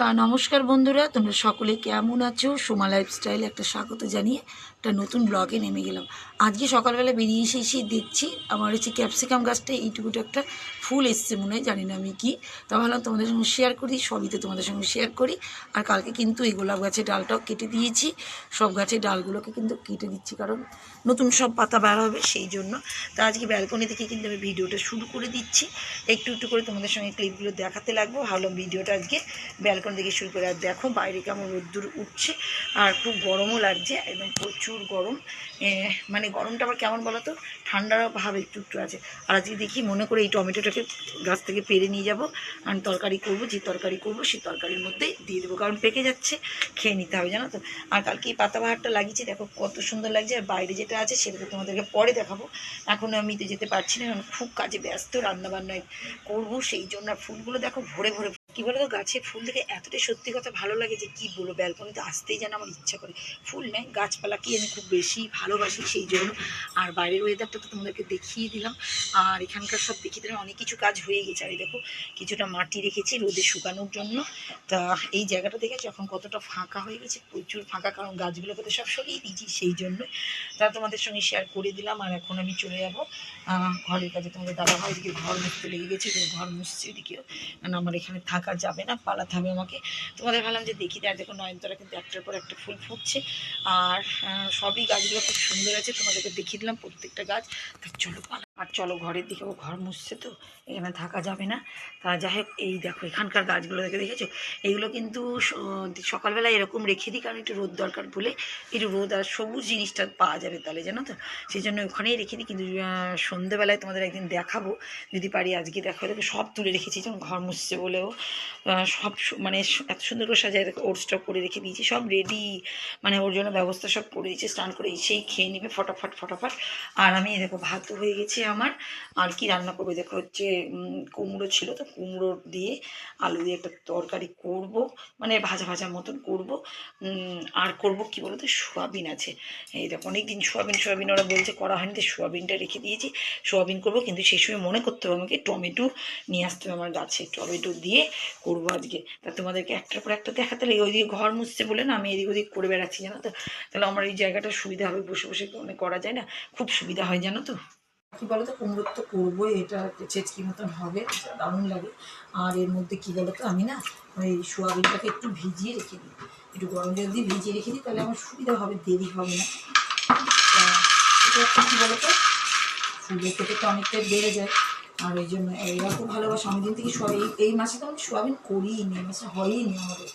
তা নমস্কার বন্ধুরা তোমরা সকলে কেমন আছো? সোমা লাইফস্টাইল একটা স্বাগত জানিয়ে একটা নতুন ব্লগে নেমে গেলাম। আজকে সকালবেলা বেরিয়ে এসে এসে দেখছি আমার হচ্ছে ক্যাপসিকাম গাছটা, এইটুকুটা একটা ফুল এসছে মনে হয়, জানি না আমি কি। তা ভাবলাম তোমাদের সঙ্গে শেয়ার করি, সবই তো তোমাদের সঙ্গে শেয়ার করি। আর কালকে কিন্তু এই গোলাপ গাছের ডালটাও কেটে দিয়েছি। সব গাছের ডালগুলোকে কিন্তু কেটে দিচ্ছি, কারণ নতুন সব পাতা বার হবে সেই জন্য। তা আজকে ব্যালকনি থেকে কিন্তু আমি ভিডিওটা শুরু করে দিচ্ছি। একটু একটু করে তোমাদের সঙ্গে ক্লিপগুলো দেখাতে লাগবো। ভালো ভিডিওটা আজকে ব্যালকনি থেকে শুরু করে, আর দেখো বাইরে কেমন রোদ্দুর উঠছে। আর খুব গরমও লাগছে, একদম প্রচুর গরম। মানে গরমটা আবার কেমন বলো তো ঠান্ডার ভাব একটু একটু আছে। আর আজকে দেখি মনে করে এই টমেটোটাকে গাছ থেকে পেরে নিয়ে যাব। আর তরকারি করব, যে তরকারি করব সেই তরকারির মধ্যেই দিয়ে দেবো। কারণ পেকে যাচ্ছে, খেয়ে নিতে হবে, জানো তো? আর কালকে এই পাতাবাহারটা লাগিয়েছি, দেখো কত সুন্দর লাগছে। আর বাইরে যেটা আছে সেটা তো তোমাদেরকে পরে দেখাবো। এখন আমি তো যেতে পারছি না, কারণ খুব কাজে ব্যস্ত রান্নাবান্নায় করব। সেই জন্য ফুলগুলো দেখো ভরে ভরে কি বলো তো গাছে ফুল দেখে এতটাই সত্যি কথা ভালো লাগে যে কি বলব ব্যালকনিতে আসতেই যেন আমার ইচ্ছা করে। ফুল নেই গাছপালাকে আমি খুব বেশি ভালোবাসি সেই জন্য। আর বাইরের ওয়েদারটা তো তোমাদেরকে দেখিয়ে দিলাম। আর এখানকার সব দেখিয়ে দিলাম অনেক কিছু কাজ হয়ে গেছে। আর দেখো, কিছুটা মাটি রেখেছি রোদে শুকানোর জন্য। তা এই জায়গাটা দেখে যখন কতটা ফাঁকা হয়ে গেছে, প্রচুর ফাঁকা, কারণ গাছগুলোকে তো সব সরিয়ে দিয়েছি সেই জন্য। তা তোমাদের সঙ্গে শেয়ার করে দিলাম, আর এখন আমি চলে যাব। ঘরের কাছে তোমাদের দাদা ভাই এদিকে ঘর মুছতে লেগে গেছে ঘর মুছছে এদিকেও। কারণ আমার এখানে থাকা যাবে না পালাতে হবে আমাকে। তোমাদের ভাবলাম যে দেখি আর দেখো নয়নতারা কিন্তু একটার পর একটা ফুল ফুটছে। আর সবই গাছগুলো খুব সুন্দর আছে, তোমাদেরকে দেখিয়ে দিলাম প্রত্যেকটা গাছ। তা চলো, পালা। আর চলো ঘরের দিকে, ও ঘর মুছছে তো, এখানে থাকা যাবে না। তা যাই হোক, এই দেখো, এখানকার গাছগুলো দেখে দেখেছ? এইগুলো কিন্তু সকালবেলা এরকম রেখে দিই, কারণ একটু রোদ দরকার বলে একটু রোদ আর সবুজ জিনিসটা পাওয়া যাবে তাহলে, জানো তো? সেই জন্য ওখানেই রেখে দিই, কিন্তু সন্ধেবেলায় তোমাদের একদিন দেখাবো। যদি পারি আজকে দেখো দেখো সব তুলে রেখেছি, যেমন ঘর মুছছে বলেও সব মানে এত সুন্দর করে সাজায়, দেখো, ওর স্টক করে রেখে দিয়েছি, সব রেডি মানে ওর জন্য ব্যবস্থা সব করে দিয়েছি, স্নান করে সেই খেয়ে নেবে, ফটাফট ফটাফট। আর আমি, দেখো, ভাত হয়ে গেছে আমার। আর কি রান্না করব? দেখো হচ্ছে কুমড়ো ছিল তো, কুমড়ো দিয়ে আলু দিয়ে একটা তরকারি করব মানে ভাজা ভাজা মতন করব। আর করব কি বলতো? সোয়াবিন আছে। এই দেখো অনেক দিন সোয়াবিন সোয়াবিন ওরা বলছে করা হয়নি, তো সোয়াবিনটা রেখে দিয়েছি। সোয়াবিন করব, কিন্তু সেই সময় মনে করতে হবে আমাকে, টমেটো নিয়ে আসতে হবে আমার গাছে। টমেটো দিয়ে করব আজকে। তা তোমাদেরকে একটার পর একটা দেখাতে লাগে ওইদিকে ঘর মুছছে বলে না, আমি এদিক ওদিক করে বেড়াচ্ছি, জানো তো? তাহলে আমার এই জায়গাটা সুবিধা হবে, বসে বসে মানে করা যায় না। খুব সুবিধা হয়, জানো তো? কি বলো তো কুমড়োর তো করব এটা ছেচকি মতন হবে দারুণ লাগে। আর এর মধ্যে কি বলো তো আমি না ওই সোয়াবিনটাকে একটু ভিজিয়ে রেখে দিই। একটু গরম জল দিয়ে ভিজিয়ে রেখে দিই, তাহলে আমার সুবিধা হবে, দেরি হবে না। এটা একটা কী বলো তো ফুলের থেকে তো অনেকটাই বেড়ে যায়। আর এই জন্য এরা খুব ভালোবাসে। অনেকদিন থেকে সোয়া এই মাসে তো আমি সোয়াবিন করিই নি মাসে হয়ই নি আমাদের।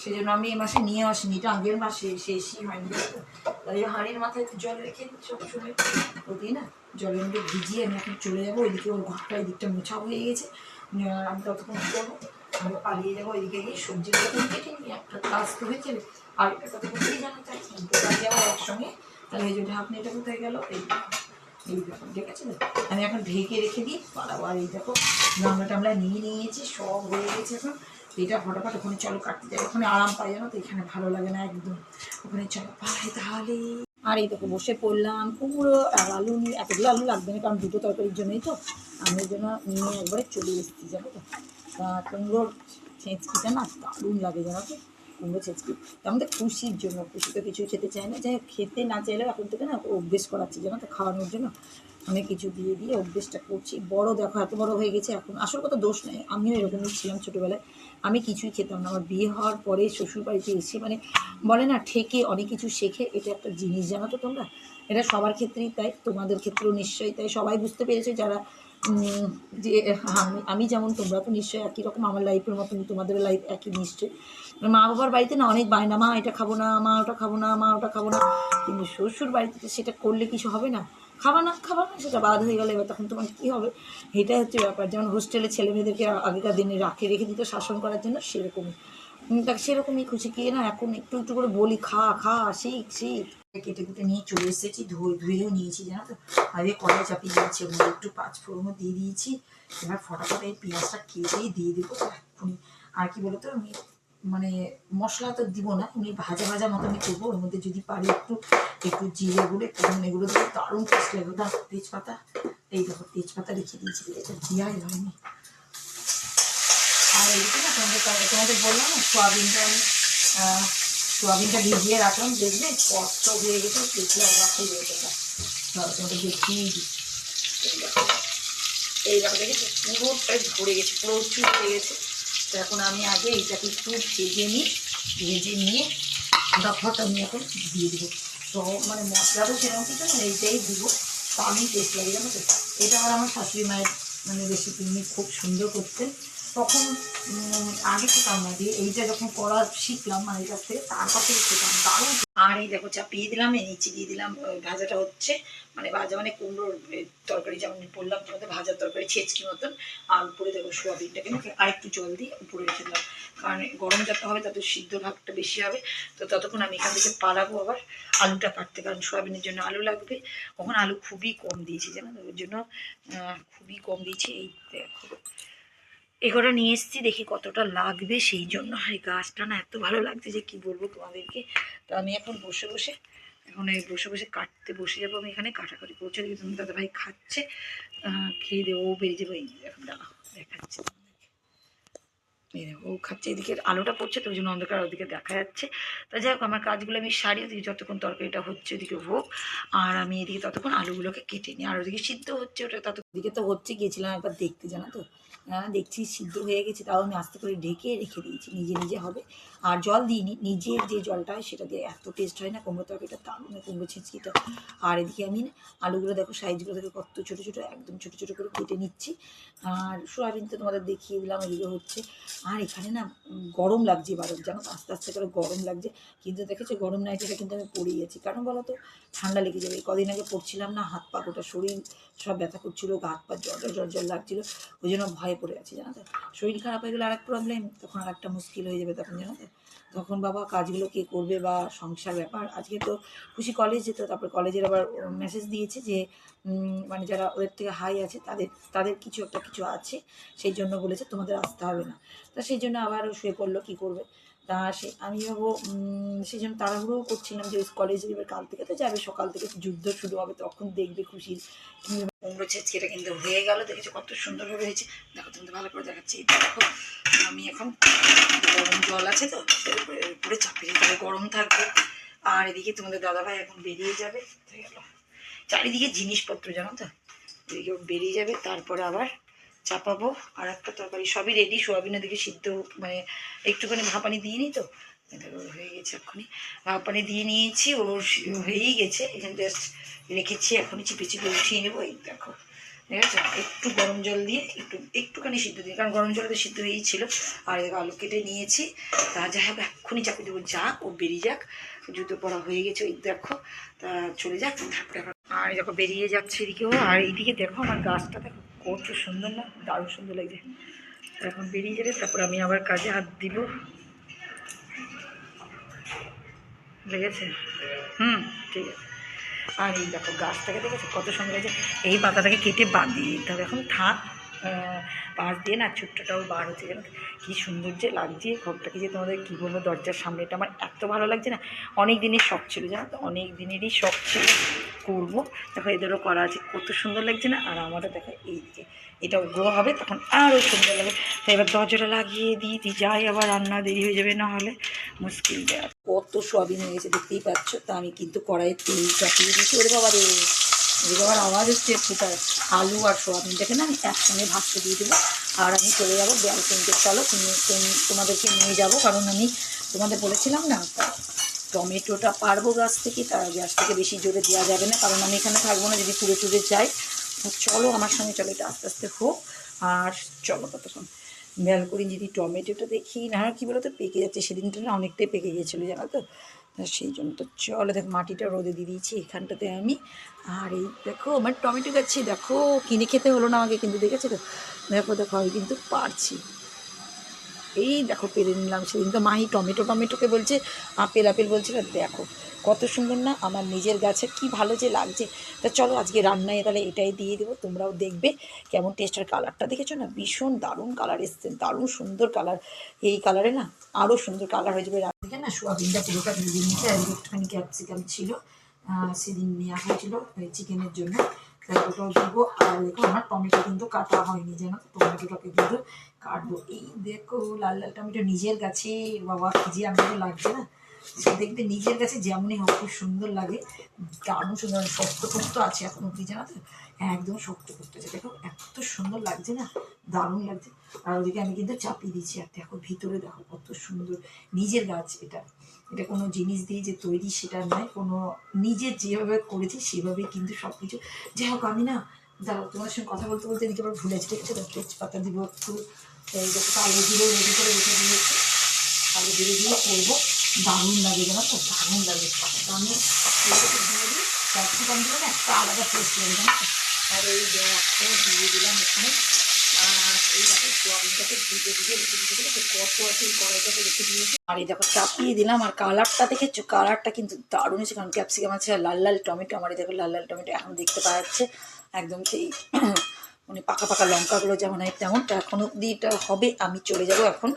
সেই জন্য আমি এই মাসে নিয়ে আসিনি এটা আগের মাসে শেষই হয়নি তাই হাঁড়ির মাথায় একটু জল রেখে সবসময় ওদি না জলের মধ্যে ভিজিয়ে আমি এখন চলে যাব ওইদিকে ওর ঘরটা এদিকটা মোছা হয়ে গেছে আমি ততক্ষণ করব আমি পালিয়ে যাব ওইদিকে গিয়ে সবজিগুলো কেটে নিই একটা কাজ তো হয়ে যাবে আর একটা আমার একসঙ্গে তাহলে এই যে ঢাকনিটা কোথায় গেল এই। এই ঠিক আছে আমি এখন ঢেকে রেখে দিই পালাবো আর এই দেখো। গামলা টামলা নিয়ে নিয়েছি সব হয়ে গেছে এখন। এটা ফটাফট ওখানে চলো, কাটতে যাই। ওখানে আরাম পাই, জানো তো? এখানে ভালো লাগে না একদম। ওখানে চলো পালাই তাহলে। আর এই দেখো, বসে পড়লাম কুমড়ো আর আলু নিয়ে, এতগুলো আলু লাগবে না, কারণ দুটো তরকারির জন্যই তো। আমি জন্য নিয়ে একবারে চলে এসেছি, জানো তো? তা কুমড়োর ছেঁচকিটা না, দারুণ লাগে, জানো তো? কুমড়ো ছেঁচকি। আমাদের খুশির জন্য, খুশি তো কিছু খেতে চায় না। যাই খেতে না চাইলেও এখন থেকে না, অভ্যেস করাচ্ছি, জানো তো, খাওয়ানোর জন্য। আমি কিছু দিয়ে দিয়ে অভ্যেসটা করছি। বড় দেখো, এত বড় হয়ে গেছে, এখন আসল কথা দোষ নেই। আমিও এরকমই ছিলাম ছোটোবেলায়। আমি কিছুই খেতাম না। আমার বিয়ে হওয়ার পরে শ্বশুর বাড়িতে এসে মানে বলে না, ঠেকে অনেক কিছু শেখে। এটা একটা জিনিস, জানো তো তোমরা? এটা সবার ক্ষেত্রেই তাই, তোমাদের ক্ষেত্রেও নিশ্চয়ই তাই। সবাই বুঝতে পেরেছে যারা যে, আমি আমি যেমন, তোমরা তো নিশ্চয়ই একই রকম। আমার লাইফের মতন, তোমাদের লাইফ একই নিশ্চয়ই। মানে মা বাবার বাড়িতে না অনেক বায়না, মা এটা খাব না, মা ওটা খাব না, মা ওটা খাব না। কিন্তু শ্বশুর বাড়িতে সেটা করলে কিছু হবে না। খাবা না খাবা না সেটা বাদ হয়ে গেলে। এবার তখন তোমার কী হবে? এটাই হচ্ছে ব্যাপার। যেমন হোস্টেলে ছেলে মেয়েদেরকে আগেকার দিনে রাখে রেখে দিত শাসন করার জন্য সেরকমই। উম, তা সেরকমই খুশি কি? না এখন একটু একটু করে বলি খা খা শিখ শিখ কেটে কেটে নিয়ে চলে এসেছি ধুয়ে ধুয়েও নিয়েছি জানো তো? আগে কড়াই চাপিয়ে দিয়েছি ওগুলো একটু পাঁচ ফোড়নও দিয়ে দিয়েছি। এবার ফটাফট এই পেঁয়াজটা কেটেই দিয়ে দেবো এক্ষুনি। আর কি বলতো আমি মানে মশলা তো দিব না, এমনি ভাজা ভাজা মতো আমি করব, ওর মধ্যে যদি পারি একটু একটু জিরে গুঁড়ো, একটু ধনে গুঁড়ো দিয়ে দারুণ টেস্ট লাগবে দাও তেজপাতা, এই দেখো তেজপাতা রেখে দিয়েছি এটা দেওয়াই হয়নি। আর এইদিকে না তোমাদের তোমাদের বললাম সোয়াবিনটা আমি সোয়াবিনটা ভিজিয়ে রাখলাম, দেখবে কষ্ট হয়ে গেছে, দেখলে অবাক হয়ে পারে তোমাদের দেখিয়ে দিই। এই দেখো। এই পুরোটাই ভরে গেছে প্রচুর হয়ে গেছে। তো এখন আমি আগে এইটাকে একটু ভেজে নিই, ভেজে নিয়ে ফটাফট আমি এখন দিয়ে দেবো। তো মানে মশলাটা সেরকম কিছু না, এইটাই দেবো। তো আমি টেস্ট লাগে জানো তো, এটা আবার আমার শাশুড়ি মায়ের মানে রেসিপি উনি খুব সুন্দর করতেন। তখন আগে খেতাম না দিয়ে এইটা যখন করা শিখলাম মানে কাছ থেকে তারপর থেকে খেতাম। দারুণ। আর এই দেখো চাপিয়ে দিলাম এই নিচে দিয়ে দিলাম ভাজাটা হচ্ছে। মানে ভাজা মানে কুমড়োর তরকারি যেমন বললাম তোমাদের ভাজার তরকারি ছেচকি মতন। আর উপরে দেখো সোয়াবিনটাকে আর একটু জল দিয়ে উপরে রেখে দিলাম। কারণ গরম যত হবে তত সিদ্ধ ভাগটা বেশি হবে। তো ততক্ষণ আমি এখান থেকে পালাবো আবার আলুটা কাটতে কারণ সোয়াবিনের জন্য আলু লাগবে। ওখানে আলু খুবই কম দিয়েছি জানো? ওর জন্য আহ, খুবই কম দিয়েছি। এই দেখো এগুলো নিয়ে এসেছি, দেখি কতটা লাগবে সেই জন্য। এই গাছটা না এত ভালো লাগছে যে কি বলব তোমাদেরকে। তো আমি এখন বসে বসে, এখন এই বসে বসে কাটতে বসে যাব আমি এখানে। কাটাকাটি করছি, দেখি তুমি দাদা ভাই খাচ্ছে খেয়ে দেবো বেরিয়ে যাব। এই এখন দাঁড়াও, দেখাচ্ছি। এই দেখো, ও খাচ্ছে, এদিকে আলোটা পড়ছে, তো ওই জন্য অন্ধকার ওদিকে দেখা যাচ্ছে। তা যাই হোক, আমার কাজগুলো আমি সারি ওদিকে যতক্ষণ তরকারিটা হচ্ছে ওদিকে হোক, আর আমি এদিকে ততক্ষণ আলুগুলোকে কেটে নিই। আর ওদিকে সিদ্ধ হচ্ছে, ওটা তত ওদিকে তো হচ্ছে, গিয়েছিলাম একবার দেখতে, জানো তো? হ্যাঁ দেখছি সিদ্ধ হয়ে গেছে, তাও আমি আস্তে করে ঢেকে রেখে দিয়েছি, নিজে নিজে হবে। আর জল দিইনি, নিজের যে জলটা হয়, সেটা দিয়ে এত টেস্ট হয় না কুমড়ো তরকারিটা দারুণ, কুমড়ো ছিঁচকিটা আর এদিকে আমি আলুগুলো দেখো সাইজগুলো দেখো, কত ছোটো ছোটো, একদম ছোটো ছোটো করে কেটে নিচ্ছি। আর সোয়াবিন তো তোমাদের দেখিয়ে দিলাম, এদিকে হচ্ছে আর এখানে না গরম লাগছে এবার জানো? আস্তে আস্তে করে গরম লাগছে। কিন্তু দেখেছ, গরম নাইটিটা কিন্তু আমি পরে গেছি কারণ বলো তো, ঠান্ডা লেগে যাবে। কদিন আগে পড়ছিলাম না, হাত পা, গোটা শরীর সব ব্যথা করছিল, গা, হাত পা জ্বর জ্বর জ্বর লাগছিল। ওই জন্য ভয়ে পড়ে আছি, জানো তো? শরীর খারাপ হয়ে গেলে আর এক প্রবলেম তখন আর একটা মুশকিল হয়ে যাবে তখন, জানো তো? তখন বাবা কাজগুলো কে করবে বা সংসার ব্যাপার। আজকে তো খুশি কলেজ যেত, তারপরে কলেজের আবার মেসেজ দিয়েছে যে মানে যারা ওদের থেকে হাই আছে, তাদের তাদের কিছু একটা কিছু আছে, সেই জন্য বলেছে তোমাদের আসতে হবে না। তা সেই জন্য আবার ও শুয়ে পড়ল, কী করবে? তা সে, আমি ভাবো সেই জন্য তাড়াহুড়োও করছিলাম যে কলেজে এবার কাল থেকে তো যাবে, সকাল থেকে যুদ্ধ শুরু হবে, তখন দেখবে কীভাবে কুমড়ো ছেচকিটা কিন্তু হয়ে গেল, দেখেছ কত সুন্দরভাবে হয়েছে? দেখো তোমাদের ভালো করে দেখাচ্ছি। দেখো, আমি এখন গরম জল আছে তো সেটার উপরে চাপিয়ে দিতে হবে, গরম থাকবে। আর এদিকে তোমাদের দাদাভাই এখন বেরিয়ে যাবে, হয়ে গেল। চারিদিকে জিনিসপত্র, জানো তো? এদিকে বেরিয়ে যাবে, তারপরে আবার চাপাবো, আর একটা তরকারি। সবই রেডি সোয়াবিনের দিকে সিদ্ধ মানে একটুখানি ভাপানি দিয়ে নিই তো? হয়ে গেছে এক্ষুনি। ভাপানি দিয়ে নিয়েছি ও হয়েই গেছে। এখানে জাস্ট রেখেছি, এখনই চিপে চিপে উঠিয়ে নেব। এই দেখো, ঠিক আছে? একটু গরম জল দিয়ে একটু, একটুখানি সিদ্ধ দিই কারণ গরম জল তো সিদ্ধ হয়েই ছিল। আর আলু কেটে নিয়েছি। তা যাই হোক, এক্ষুনি চাপে দেবো। যাক ও বেরিয়ে যাক। জুতো পরা হয়ে গেছে, ওই দেখো। তা চলে যাক আর দেখো, বেরিয়ে যাচ্ছে এদিকেও আর এইদিকে দেখো, আমার গাছটা দেখো। কত সুন্দর না, দারুণ সুন্দর লাগছে। এখন বেরিয়ে যাবে, তারপর আমি আবার কাজে হাত দিব। লেগেছে? হুম, ঠিক আছে। আর এই দেখো গাছটাকে দেখেছে? কত সুন্দর লাগছে। এই পাতাটাকে কেটে বাদ দিয়ে দিতে হবে। এখন থাক পাশ দিয়ে না ছোট্টটাও বার হচ্ছে কেন কী সুন্দর যে লাগছে, ঘরটাকে যে তোমাদের কী বলব, দরজার সামনেটা আমার এত ভালো লাগছে না। অনেক দিনের শখ ছিল, জানো তো? অনেক দিনেরই শখ ছিল করব। দেখো, এদেরও করা আছে। কত সুন্দর লাগছে না? আর আমারও দেখো, এই দিকে এটা গ্রো হবে, তখন আরও সুন্দর লাগবে। তাই এবার দরজাটা লাগিয়ে দিই দিই যাই, আবার রান্না দেরি হয়ে যাবে না হলে মুশকিল কত সোয়াবিন হয়ে গেছে, দেখতেই পাচ্ছ? তা আমি কিন্তু কড়াইয়ে তেল চাপিয়ে দিয়েছি। ওরে বাবা রে এদিকে আবার আওয়াজ হচ্ছে ফুটার আলু আর সোয়াবিনটাকে না আমি একসঙ্গে ভাজতে দিয়ে দেবো। আর আমি চলে যাব ব্যালকনিতে। চলো, তুমি তুমি- তোমাদেরকে নিয়ে যাব। কারণ আমি তোমাদের বলেছিলাম না, টমেটোটা পারব গাছ থেকে তা গ্যাস থেকে বেশি জোরে দেওয়া যাবে না। কারণ আমি এখানে থাকব না, যদি পুড়ে টুড়ে যাই চলো, আমার সঙ্গে চলো, এটা আস্তে আস্তে হোক। আর চলো ততক্ষণ। ব্যালকনি যদি টমেটোটা দেখি, না, কি তো পেকে যাচ্ছে। সেদিনটা না অনেকটাই পেকে গিয়েছিল, জানো তা? সেই জন্য তো চলো দেখো মাটিটা রোদে দিয়ে দিয়েছি এখানটাতে আমি। আর এই দেখো আমার টমেটো গাছে, দেখো, কিনে খেতে হলো না আমাকে কিন্তু দেখেছে তো? দেখো দেখো, আমি কিন্তু পারছি। এই দেখো পেরে নিলাম সেদিন। তো মাই টমেটো, টমেটোকে বলছে, আপেল আপেল বলছিল, দেখো, কত সুন্দর না আমার নিজের গাছে কি ভালো যে লাগছে। তা চলো আজকে রান্নায় তাহলে এটাই দিয়ে দেবো, তোমরাও দেখবে কেমন টেস্টের কালারটা দেখেছ না? ভীষণ দারুণ কালার এসছে, দারুণ সুন্দর কালার এই কালারে না আরও সুন্দর কালার হয়ে যাবে। রাত্রিকে না সোয়াবিনটা পুরোটা ভেজে নিয়েছে একটুখানি ক্যাপসিকাম ছিল সেদিন নেওয়া হয়েছিল চিকেনের জন্য। আর আমার টমেটো কিন্তু কাটা হয়নি যেন কিন্তু কাটবো। এই লাল লাল টমেটো নিজের গাছে, বাবা যে না। নিজের কাছে যেমনই হোক, খুব সুন্দর লাগে। দারুণ সুন্দর, শক্ত টক্ত আছে এখন অব্দি জানা তো? একদম শক্ত করতে আছে দেখো, এত সুন্দর লাগছে না? দারুণ লাগছে। আর ওদিকে আমি কিন্তু চাপিয়ে দিচ্ছি আর দেখো, ভিতরে দেখো, কত সুন্দর। নিজের গাছ এটা। এটা কোনো জিনিস দিয়ে যে তৈরি সেটা নয়। কোনো নিজের যেভাবে করেছি, সেভাবেই কিন্তু সব কিছু যাই হোক, আমি না, দাঁড়াও, তোমার সঙ্গে কথা বলতে বলতে এদিকে আবার ভুলে যাচ্ছি। ঠিক আছে? তো তেজপাতা দিব একটু। কালো জিরে রেডি করে রেখে দিয়েছি কালো জিরে দিয়ে করব। দারুণ লাগে, জানো তো? দারুণ লাগে। আমি দিলে একটা আলাদা টেস্ট লাগে জানো আর এই দেখো দিয়ে দিলাম এখানে। আর এই দেখো, সোয়াবিনটাকে ভিজে ভিজে রেখে দিয়েছি কত আছে কড়াইটাকে রেখে দিয়েছি। আর এই দেখো চাপিয়ে দিলাম। আর কালারটা দেখেছ? কালারটা কিন্তু দারুণ হয়েছে, কারণ ক্যাপসিকাম আছে লাল লাল টমেটো। আমার এই দেখো, লাল লাল টমেটো এখন দেখতে পাওয়া যাচ্ছে। একদম সেই মানে পাকা পাকা লঙ্কাগুলো যেমন হয় তেমনটা এখন অব্দি এটা হবে। আমি চলে যাব এখন।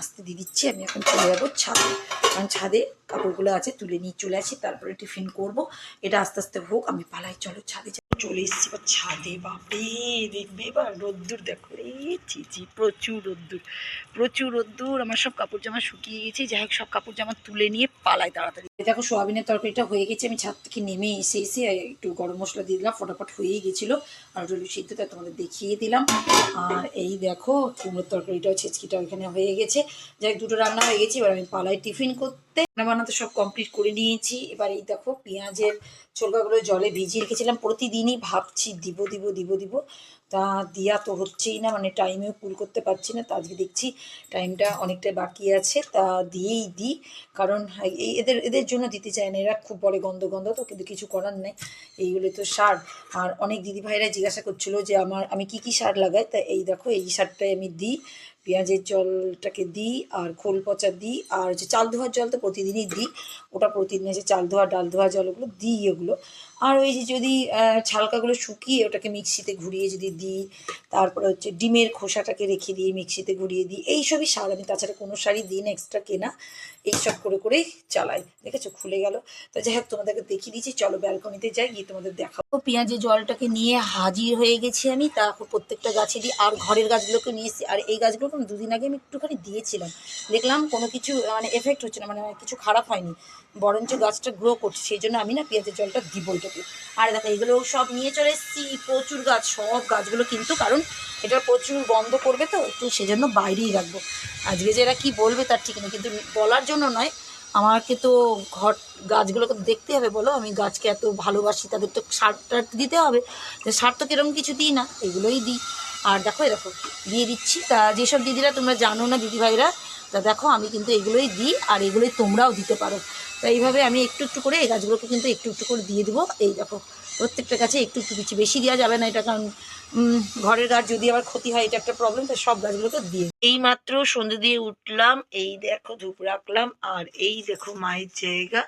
আস্তে দিয়ে দিচ্ছি, আমি এখন চলে যাব ছাদে। কারণ ছাদে কাপড়গুলো আছে, তুলে নিয়ে চলে আসি, তারপরে টিফিন করব। এটা আস্তে আস্তে হোক, আমি পালাই, চলো ছাদে চলে এসেছি এবার ছাদে, বাপরে, দেখবে এবার রোদ্দুর, দেখো রে চিচি প্রচুর রোদ্দুর। প্রচুর রোদ্দুর, আমার সব কাপড় জামা শুকিয়ে গেছে, যাই হোক, সব কাপড় জামা তুলে নিয়ে পালাই তাড়াতাড়ি। দেখো, সোয়াবিনের তরকারিটা হয়ে গেছে, আমি ছাদ থেকে নেমে এসে এসে একটু গরম মশলা দিয়ে দিলাম, ফটাফট হয়েই গেছিল। আর রুলু সিদ্ধ তাই তোমাদের দেখিয়ে দিলাম। আর এই দেখো, কুমড়োর তরকারিটাও, ছেচকিটাও এখানে হয়ে গেছে। যাই দুটো রান্না হয়ে গেছে, এবার আমি পালাই টিফিন করতে। রান্না বান্না তো সব কমপ্লিট করে নিয়েছি। এবার এই দেখো, পেঁয়াজের ছোলকাগুলো জলে ভিজিয়ে রেখেছিলাম। প্রতিদিনই ভাবছি দিব দিব দিব দিব। তা দিয়া তো হচ্ছেই না মানে টাইমেও কুল করতে পারছি না। তা আজকে দেখছি টাইমটা অনেকটাই বাকি আছে। তা দিয়েই দিই, কারণ এই এদের এদের জন্য দিতে চায় না। এরা খুব বড় গন্ধ গন্ধ, তো কিন্তু কিছু করার নেই। এইগুলো তো সার। আর অনেক দিদি ভাইরা জিজ্ঞাসা করছিল যে আমার, আমি কি কি সার লাগাই? তা এই দেখো, এই সারটাই আমি দিই। পেঁয়াজের জলটাকে দিই আর খোল পচা দিই আর হচ্ছে চাল ধোয়ার জল তো প্রতিদিনই দিই, ওটা প্রতিদিন যে চাল ধোয়া, ডাল ধোয়া জল ওগুলো দিই ওগুলো। আর ওই যে যদি ছালকাগুলো শুকিয়ে ওটাকে মিক্সিতে ঘুরিয়ে যদি দিই, তারপরে হচ্ছে ডিমের খোসাটাকে রেখে দিয়ে মিক্সিতে ঘুরিয়ে দিই, এইসবই সার আমি তাছাড়া কোনো সারই দিন এক্সট্রা কেনা, এইসব করে করেই চালাই। দেখেছ, খুলে গেল। তো যাই হোক, তোমাদেরকে দেখিয়ে দিচ্ছি। চলো ব্যালকনিতে যাই, গিয়ে তোমাদের দেখাবো পেঁয়াজের জলটাকে নিয়ে হাজির হয়ে গেছি আমি। তারপর প্রত্যেকটা গাছে দিই আর ঘরের গাছগুলোকে নিয়ে এসেছি। আর এই গাছগুলোকে আমি দুদিন আগে আমি একটুখানি দিয়েছিলাম। দেখলাম কোনো কিছু মানে এফেক্ট হচ্ছে না মানে কিছু খারাপ হয়নি। বরঞ্চ গাছটা গ্রো করছে, সেই জন্য আমি না পেঁয়াজের জলটা দিব এটাকে। আর দেখো, এগুলো সব নিয়ে চলে এসেছি, প্রচুর গাছ, সব গাছগুলো কিন্তু, কারণ এটা প্রচুর বন্ধ করবে তো একটু সেজন্য বাইরেই রাখব। আজকে যে এরা কী বলবে তার ঠিক নেই, কিন্তু বলার জন্য নয় আমাকে তো ঘর গাছগুলোকে দেখতে হবে, বলো। আমি গাছকে এত ভালোবাসি, তাদের তো সার টার দিতে হবে। সার তো কীরকম কিছু দিই না, এগুলোই দিই। আর দেখো এরকম দিয়ে দিচ্ছি। তা যেসব দিদিরা তোমরা জানো না, দিদিভাইরা, তা দেখো, আমি কিন্তু এগুলোই দিই, আর এগুলোই তোমরাও দিতে পারো। তা এইভাবে আমি একটু একটু করে এই গাছগুলোকে কিন্তু একটু একটু করে দিয়ে দেবো। এই দেখো প্রত্যেকটা গাছে একটু একটু দিচ্ছি বেশি দেওয়া যাবে না এটা, কারণ ঘরের গাছ যদি আবার ক্ষতি হয়, এটা একটা প্রবলেম তো সব গাছগুলোকে দিয়ে এই মাত্র সন্ধ্যে দিয়ে উঠলাম, এই দেখো ধূপ রাখলাম, আর এই দেখো মায়ের জায়গা।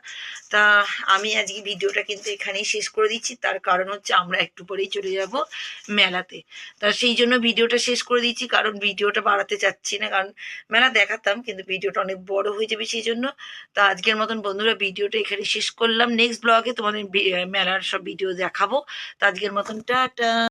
তা আমি আজকে ভিডিওটা কিন্তু এখানেই শেষ করে দিচ্ছি, তার কারণ হচ্ছে আমরা একটু পরেই চলে যাব মেলাতে। তা সেই জন্য ভিডিওটা শেষ করে দিচ্ছি, কারণ ভিডিওটা বাড়াতে চাচ্ছি না, কারণ মেলা দেখাতাম, কিন্তু ভিডিওটা অনেক বড় হয়ে যাবে সেই জন্য। তা আজকের মতন বন্ধুরা, ভিডিওটা এখানে শেষ করলাম। নেক্সট ব্লগে তোমাদের মেলার সব ভিডিও দেখাবো। তা আজকের মতন, টাটা!